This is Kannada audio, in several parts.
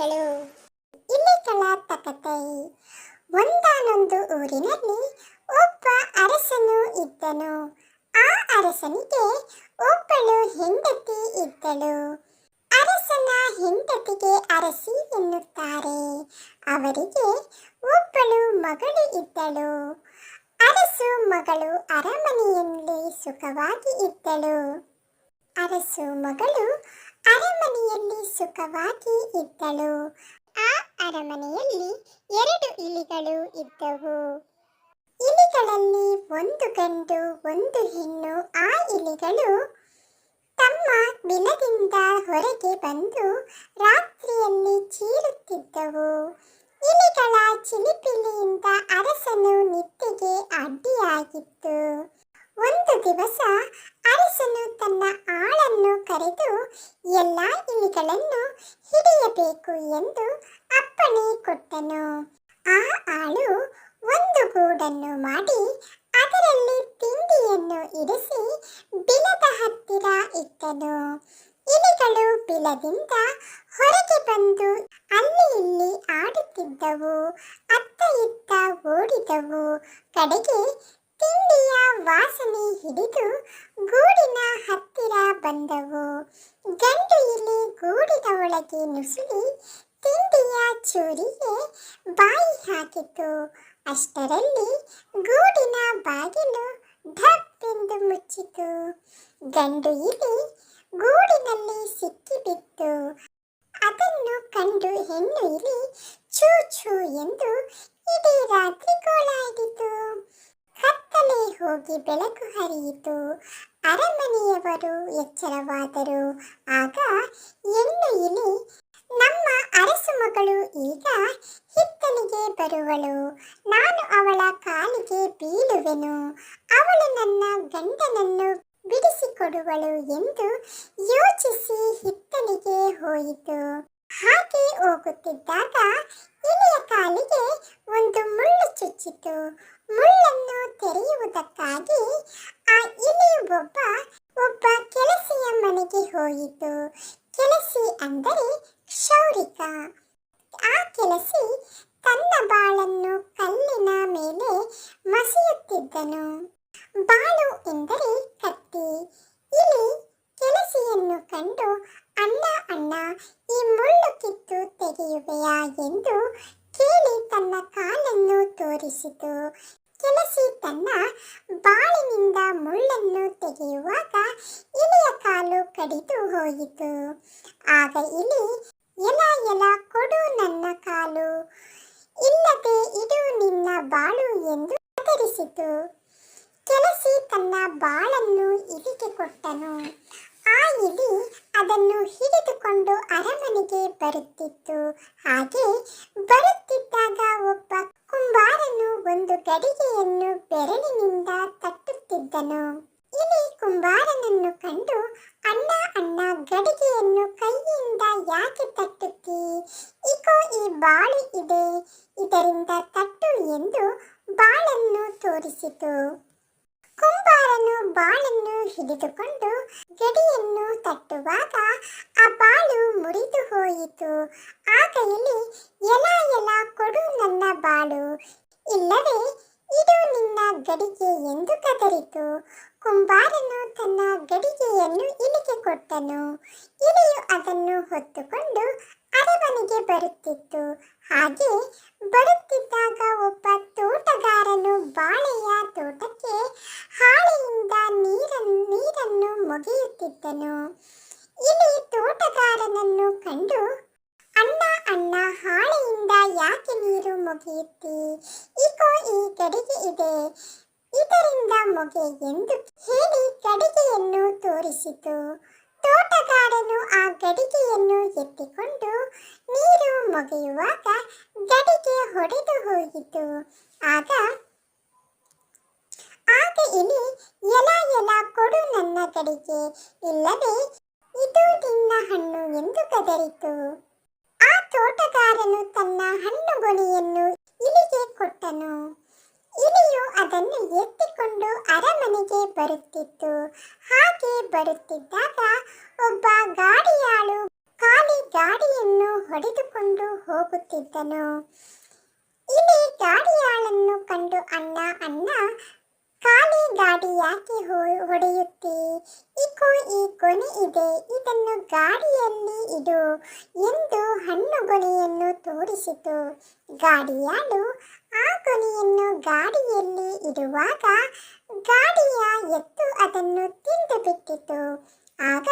ಕಥೆಗಳು ಇಲಿಗಳ ತಕತೆ ಒಂದಾನೊಂದು ಊರಿನಲ್ಲಿ ಒಬ್ಬ ಅರಸನು ಇದ್ದನು. ಆ ಅರಸನಿಗೆ ಒಬ್ಬಳು ಹೆಂಡತಿ ಇದ್ದಳು. ಅರಸನ ಹೆಂಡತಿಗೆ ಅರಸಿ ಎನ್ನುತ್ತಾರೆ. ಅವರಿಗೆ ಒಬ್ಬಳು ಮಗಳು ಇದ್ದಳು. ಅರಸು ಮಗಳು ಅರಮನೆಯಲ್ಲಿ ಸುಖವಾಗಿ ಇದ್ದಳು. ಅರಸು ಮಗಳು ಅರಮನೆಯಲ್ಲಿ ಸುಖವಾಗಿ ಇದ್ದಳು. ಆ ಅರಮನೆಯಲ್ಲಿ ಎರಡು ಇಲಿಗಳು ಇದ್ದವು. ಇಲಿಗಳಲ್ಲಿ ಒಂದು ಗಂಡು, ಒಂದು ಹೆಣ್ಣು. ಆ ಇಲಿಗಳು ತಮ್ಮ ಬಿಲದಿಂದ ಹೊರಗೆ ಬಂದು ರಾತ್ರಿಯಲ್ಲಿ ಚೀರುತ್ತಿದ್ದವು. ಇಲಿಗಳ ಚಿಲಿಪಿಲಿಯಿಂದ ಅರಸನು ನಿದ್ದೆಗೆ ಅಡ್ಡಿಯಾಗಿತ್ತು ಒಂದು ದಿವಸ ಅರಸನು ತನ್ನ ಆಳನ್ನು ಕರೆದು ಎಲ್ಲ ಇಲಿಗಳನ್ನು ಹಿಡಿಯಬೇಕು ಎಂದು ಅಪ್ಪಣೆ ಕೊಟ್ಟನು ಆ ಆಳು ಒಂದು ಗೂಡನ್ನು ಮಾಡಿ ಅದರಲ್ಲಿ ತಿಂಡಿಯನ್ನು ಇರಿಸಿ ಬಿಲದ ಹತ್ತಿರ ಇಟ್ಟನು. ಇಲಿಗಳು ಬಿಲದಿಂದ ಹೊರಗೆ ಬಂದು ಅಲ್ಲಿ ಇಲ್ಲಿ ಆಡುತ್ತಿದ್ದವು. ಅತ್ತ ಇತ್ತ ಓಡಿದವು. ಕಡೆಗೆ ತಿಂಡಿಯ ವಾಸನೆ ಹಿಡಿದು ಗೂಡಿನ ಹತ್ತಿರ ಬಂದವು. ಗಂಡು ಇಲಿ ಗೂಡಿನ ಒಳಗೆ ನುಸುಳಿ ತಿಂಡಿಯ ಚೂರಿಗೆ ಬಾಯಿ ಹಾಕಿತು. ಅಷ್ಟರಲ್ಲಿ ಗೂಡಿನ ಬಾಗಿಲು ಧಪ್ಪೆಂದು ಮುಚ್ಚಿತು. ಗಂಡು ಇಲಿ ಗೂಡಿನಲ್ಲಿ ಸಿಕ್ಕಿಬಿತ್ತು. ಅದನ್ನು ಕಂಡು ಹೆಣ್ಣು ಇಲಿ ಚೂ ಚೂ ಎಂದು ಇಡೀ ರಾತ್ರಿ ಗೋಳಾಡಿತು. ಕತ್ತಲೆ ಹೋಗಿ ಬೆಳಕು ಹರಿಯಿತು. ಅರಮನೆಯವರು ಎಚ್ಚರವಾದರು. ಆಗ ಹೆಣ್ಣು ಇಲಿ ನಮ್ಮ ಅರಸು ಮಗಳು ಈಗ ಹಿತ್ತಲಿಗೆ ಬರುವಳು. ನಾನು ಅವಳ ಕಾಲಿಗೆ ಬೀಳುವೆನು. ಅವಳು ನನ್ನ ಗಂಡನನ್ನು ಬಿಡಿಸಿಕೊಡುವಳು ಎಂದು ಯೋಚಿಸಿ ಹಿತ್ತಲಿಗೆ ಹೋಯಿತು. ಹಾಗೆ ಹೋಗುತ್ತಿದ್ದಾಗ ಇಲಿಯ ಕಾಲಿಗೆ ಒಂದು ಮುಳ್ಳು ಚುಚ್ಚಿತು. ಮುಳ್ಳನ್ನು ತೆರೆಯುವುದಕ್ಕಾಗಿ ಆ ಇಲಿ ಒಬ್ಬ ಒಬ್ಬ ಕೆಲಸಿಯ ಮನೆಗೆ ಹೋಯಿತು. ಕೆಲಸಿ ಅಂದರೆ ಕ್ಷೌರಿಕ ಆ ಕೆಲಸಿ ತನ್ನ ಬಾಳನ್ನು ಕಲ್ಲಿನ ಮೇಲೆ ಮಸಿಯುತ್ತಿದ್ದನು. ಬಾಳು ಎಂದರೆ ಕತ್ತಿ. ಇಲ್ಲಿ ಕೆಲಸಿಯನ್ನು ಕಂಡು, ಅಣ್ಣ ಅಣ್ಣ, ಈ ಮುಳ್ಳು ಕಿತ್ತು ತೆಗೆಯುವೆಯಾ ಎಂದು ಕೇಳಿ ತನ್ನ ಕಾಲನ್ನು ತೋರಿಸಿತು. ಕೆಲಸಿ ತನ್ನ ಬಾಳಿನಿಂದ ಮುಳ್ಳನ್ನು ತೆಗೆಯುವಾಗ ಇಲಿಯ ಕಾಲು ಕಡಿದು ಹೋಯಿತು. ಆಗ ಇಲಿ ಎಲ ಎಲ ಕೊಡು ನನ್ನ ಕಾಲು. ಇಲ್ಲದೆ ಇದು ನಿನ್ನ ಬಾಳು ಎಂದು ಹೆದರಿಸಿತು ಕೆಲಸಿ ತನ್ನ ಬಾಳನ್ನು ಇಲಿಗೆ ಕೊಟ್ಟನು. ಆ ಇಲಿ ಅದನ್ನು ಹಿಡಿದುಕೊಂಡು ಅರಮನೆಗೆ ಬರುತ್ತಿತ್ತು. ಹಾಗೆ ಬರುತ್ತಿದ್ದಾಗ ಒಬ್ಬ ಕುಂಬಾರನು ಒಂದು ಗಡಿಗೆಯನ್ನು ಬೆರಳಿನಿಂದ ತಟ್ಟುತ್ತಿದ್ದನು. ಇಲಿ ಕುಂಬಾರನನ್ನು ಕಂಡು ಅಣ್ಣ ಅಣ್ಣ ಗಡಿಗೆಯನ್ನು ಕೈಯಿಂದ ಯಾಕೆ ತಟ್ಟುತ್ತಿ? ಇಕೋ ಈ ಬಾಳು ಇದೆ, ಇದರಿಂದ ತಟ್ಟು ಎಂದು ಬಾಳನ್ನು ತೋರಿಸಿತು. ಕುಂಬಾರನು ಬಾಳನ್ನು ಹಿಡಿದುಕೊಂಡು ಗಡಿಯನ್ನು ತಟ್ಟುವಾಗ ಆ ಬಾಳು ಮುರಿದು ಹೋಯಿತು. ಆಗ ಇಲಿ ಎಲ ಎಲ ಕೊಡು ನನ್ನ ಬಾಳು. ಇಲ್ಲವೇ, ಇದು ನಿನ್ನ ಗಡಿಗೆ ಎಂದು ಕದರಿತು. ಕುಂಬಾರನು ತನ್ನ ಗಡಿಗೆಯನ್ನು ಇಲಿಗೆ ಕೊಟ್ಟನು. ಇಲಿಯು ಅದನ್ನು ಹೊತ್ತುಕೊಂಡು ಅರಮನೆಗೆ ಬರುತ್ತಿತ್ತು. ಹಾಗೆ ಬರುತ್ತಿದ್ದಾಗ ಒಬ್ಬ ತೋಟಗಾರನು ಬಾಳೆಯ ತೋಟಕ್ಕೆ ಹಾಳೆಯಿಂದ ನೀರನ್ನು ನೀರನ್ನು ಮೊಗೆಯುತ್ತಿದ್ದನು. ಇಲಿ ತೋಟಗಾರನನ್ನು ಕಂಡು, ಅಣ್ಣ ಅಣ್ಣ, ಹಾಳೆಯಿಂದ ಯಾಕೆ ನೀರು ಮೊಗೆಯುತ್ತಿ? ಈಗೋ ಈ ಗಡಿಗೆ ಇದೆ. ಇದರಿಂದ ಮೊಗೆ ಎಂದು ಹೇಳಿ ಗಡಿಗೆಯನ್ನು ತೋರಿಸಿತು. ತೋಟಗಾರನು ಆ ಗಡಿಗೆಯನ್ನು ಎತ್ತಿಕೊಂಡು ನೀರು ಮೊಗೆಯುವಾಗ ಗಡಿಗೆ ಹೊಡೆದು ಹೋಗಿತು. ಆಗ ಆಗ ಇಲಿ ಎಲ ಎಲ ಕೊಡು ನನ್ನ ಗಡಿಗೆ. ಇಲ್ಲದೆ ಇದು ನಿನ್ನ ಹಣ್ಣು ಎಂದು ಕದರಿತು ಆ ತೋಟಗಾರನು ತನ್ನ ಹಣ್ಣುಗೊನೆಯನ್ನು ಇಲಿಗೆ ಕೊಟ್ಟನು. ಇಲಿಯು ಅದನ್ನು ಎತ್ತಿಕೊಂಡು ಅರಮನೆಗೆ ಬರುತ್ತಿತ್ತು. ಹಾಗೆ ಬರುತ್ತಿದ್ದಾಗ ಒಬ್ಬ ಗಾಡಿಯಾಳು ಖಾಲಿ ಗಾಡಿಯನ್ನು ಹೊಡೆದುಕೊಂಡು ಹೋಗುತ್ತಿದ್ದನು. ಇಲ್ಲಿ ಗಾಡಿಯಾಳನ್ನು ಕಂಡು ಅಣ್ಣ ಅಣ್ಣ, ಖಾಲಿ ಗಾಡಿ ಯಾಕೆ ಹೊಡೆಯುತ್ತಿ? ಇಕೋ ಈ ಕೊನೆ ಇದೆ. ಇದನ್ನು ಗಾಡಿಯಲ್ಲಿ ಇಡು ಎಂದು ಹಣ್ಣುಗೊನೆಯನ್ನು ತೋರಿಸಿತು. ಗಾಡಿಯಾಳು ಆ ಕೊನೆಯನ್ನು ಗಾಡಿಯಲ್ಲಿ ಇಡುವಾಗ ಗಾಡಿಯ ಎತ್ತು ಅದನ್ನು ತಿಂದು ಬಿಟ್ಟಿತು. ಆಗ,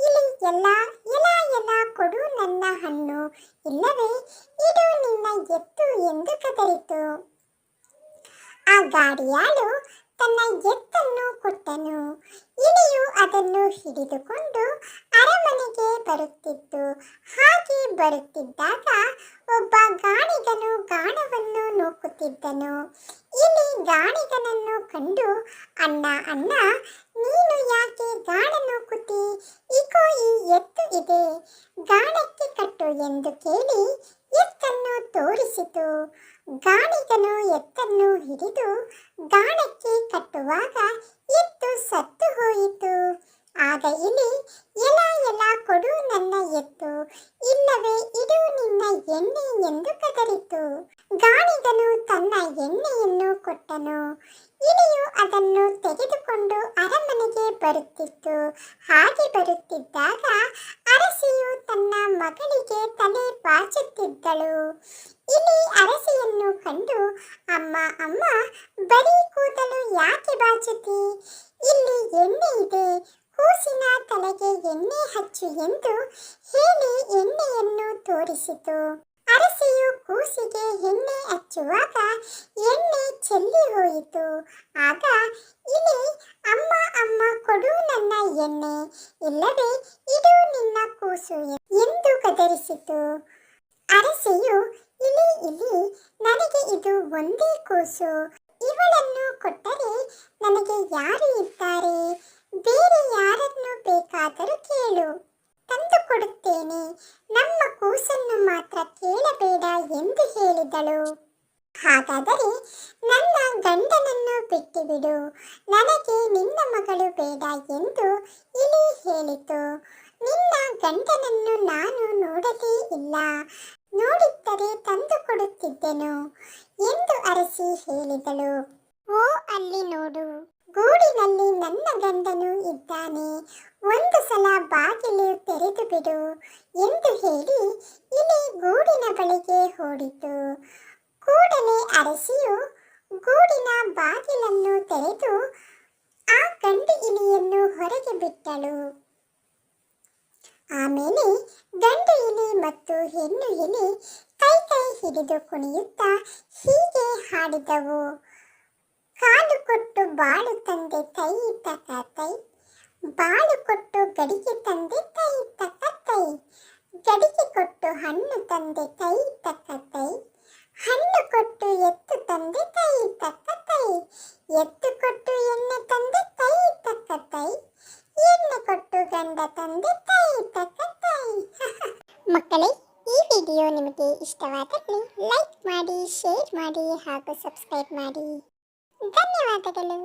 ಇಲ್ಲಿ ಎಲ್ಲ ಎಲ ಎಲ ಕೊಡು ನನ್ನ ಹಣ್ಣು. ಇಲ್ಲವೇ, ಇದು ನಿನ್ನ ಎತ್ತು ಎಂದು ಕದರಿತು ಆ ಗಾಡಿಯಾಳು ತನ್ನ ಎತ್ತನ್ನು ಕೊಟ್ಟನು. ಅದನ್ನು ಹಿಡಿದುಕೊಂಡು ಅರಮನೆಗೆ ಬರುತ್ತಿತ್ತು ಹಾಗೆ ಬರುತ್ತಿದ್ದಾಗ ಒಬ್ಬ ಗಾಣಿಗನು ಗಾಣವನ್ನು ನೂಕುತ್ತಿದ್ದನು. ಇಲ್ಲಿ ಗಾಣಿಗನನ್ನು ಕಂಡು, ಅಣ್ಣ ಅಣ್ಣ, ನೀನು ಯಾಕೆ ಗಾಣ ನೂಕುತ್ತಿ? ಇಕೋ ಈ ಎತ್ತು ಇದೆ. ಗಾಣಕ್ಕೆ ಕಟ್ಟು ಎಂದು ಕೇಳಿ ತೋರಿಸಿತು ಗಾಣಿಗನು ಎತ್ತನ್ನು ಹಿಡಿದು ಗಾಣಕ್ಕೆ ಕಟ್ಟುವಾಗ ಎತ್ತು ಸತ್ತು ಹೋಯಿತು. ಆಗ ಇಲಿ ಎಲ ಎಲ, ಕೊಡು ನನ್ನ ಎತ್ತು. ಇಲ್ಲವೇ ಇದು ನಿನ್ನ ಎಣ್ಣೆ ಎಂದು ಕದರಿತು ಗಾಣಿಗನು ತನ್ನ ಎಣ್ಣೆಯನ್ನು ಕೊಟ್ಟನು. ಇಲಿಯು ಅದನ್ನು ತೆಗೆದುಕೊಂಡು ಅರಮನೆಗೆ ಬರುತ್ತಿತ್ತು. ಹಾಗೆ ಬರುತ್ತಿದ್ದಾಗ ಅರಸಿಯು ತನ್ನ ಮಗಳಿಗೆ ತಲೆ ಬಾಚುತ್ತಿದ್ದಳು ಇಲಿ ಅರಸಿಯನ್ನು ಕಂಡು ಅಮ್ಮ ಅಮ್ಮ, ಬರೀ ಕೂದಲು ಯಾಕೆ ಬಾಚುತ್ತಿ ಇಲ್ಲಿ ಎಣ್ಣೆ ಇದೆ ಕೂಸಿನ ತಲೆಗೆ ಎಣ್ಣೆ ಹಚ್ಚು ಎಂದು ಹೇಳಿ ಎಣ್ಣೆಯನ್ನು ತೋರಿಸಿತು. ಅರಸಿಯು ಕೂಸಿಗೆ ಎಣ್ಣೆ ಹಚ್ಚುವಾಗ ಎಣ್ಣೆ ಚೆಲ್ಲಿ ಹೋಯಿತು. ಆಗ ಇಲಿ ಅಮ್ಮ ಅಮ್ಮ, ಕೊಡು ನನ್ನ ಎಣ್ಣೆ ಇಲ್ಲವೇ ಇದು ನಿನ್ನ ಕೂಸು ಎಂದು ಗದರಿಸಿತು ಅರಸೆಯು ಇಲಿ ಇಲಿ ನನಗೆ ಇದು ಒಂದೇ ಕೂಸು. ಇವಳನ್ನು ಕೊಟ್ಟರೆ ನನಗೆ ಯಾರು ಇದ್ದಾರೆ? ಬೇರೆ ಯಾರನ್ನು ಬೇಕಾದರೂ ಕೇಳು. ತಂದು ಕೊಡುತ್ತೇನೆ. ನಮ್ಮ ಕೂಸನ್ನು ಮಾತ್ರ ಕೇಳಬೇಡ ಎಂದು ಹೇಳಿದಳು. ಹಾಗಾದರೆ ನನ್ನ ಗಂಡನನ್ನು ಬಿಟ್ಟುಬಿಡು. ನನಗೆ ನಿನ್ನ ಮಗಳು ಬೇಡ ಎಂದು ಇಲಿ ಹೇಳಿತು. ನಿನ್ನ ಗಂಡನನ್ನು ನಾನು ನೋಡಲೇ ಇಲ್ಲ. ನೋಡಿದ್ದರೆ ತಂದು ಕೊಡುತ್ತಿದ್ದೆನು ಎಂದು ಅರಸಿ ಹೇಳಿದಳು. ಓ, ಅಲ್ಲಿ ನೋಡು, ಗೂಡಿನಲ್ಲಿ ನನ್ನ ಗಂಡನು ಇದ್ದಾನೆ. ಒಂದು ಸಲ ಬಾಗಿಲು ತೆರೆದು ಬಿಡು ಎಂದು ಹೇಳಿ ಇಲಿ ಗೂಡಿನ ಬಳಿಗೆ ಓಡಿತು ಕೂಡಲೇ ಅರಸಿಯು ಗೂಡಿನ ಬಾಗಿಲನ್ನು ತೆರೆದು ಆ ಗಂಡು ಇಲಿಯನ್ನು ಹೊರಗೆ ಬಿಟ್ಟಳು. ಆಮೇಲೆ ಗಂಡು ಇಲಿ ಮತ್ತು ಹೆಣ್ಣು ಇಲಿ ಕೈ ಕೈ ಹಿಡಿದು ಕುಣಿಯುತ್ತಾ ಹೀಗೆ ಹಾಡಿದವು. ಕಾಲು ಕೊಟ್ಟು ಬಾಳು ತಂದೆ ಕೈ ತಕ ತೈ ಬಾಳು ಕೊಟ್ಟು ಗಡಿಗೆ ತಂದೆ ಕೈ ತಕ ತೈ ಗಡಿಗೆ ಕೊಟ್ಟು ಹಣ್ಣು ತಂದೆ ಕೈ ತಕ ತೈ ಹಣ್ಣು ಕೊಟ್ಟು ಎತ್ತು ತಂದೆ ಕೈ ಇಟ್ಟ ತೈ ಎತ್ತು ಕೊಟ್ಟು ಎಣ್ಣೆ ತಂದೆ ಕೈ ಇಟ್ಟ ತೈ ಎಣ್ಣೆ ಕೊಟ್ಟು ಗಂಡ ತಂದೆ ಕೈ ತಕ್ಕ ತೈ ಮಕ್ಕಳೇ ಈ ವಿಡಿಯೋ ನಿಮಗೆ ಇಷ್ಟವಾದಲ್ಲಿ ಲೈಕ್ ಮಾಡಿ ಶೇರ್ ಮಾಡಿ ಹಾಗೂ ಸಬ್ಸ್ಕ್ರೈಬ್ ಮಾಡಿ. ಧನ್ಯವಾದಗಳು.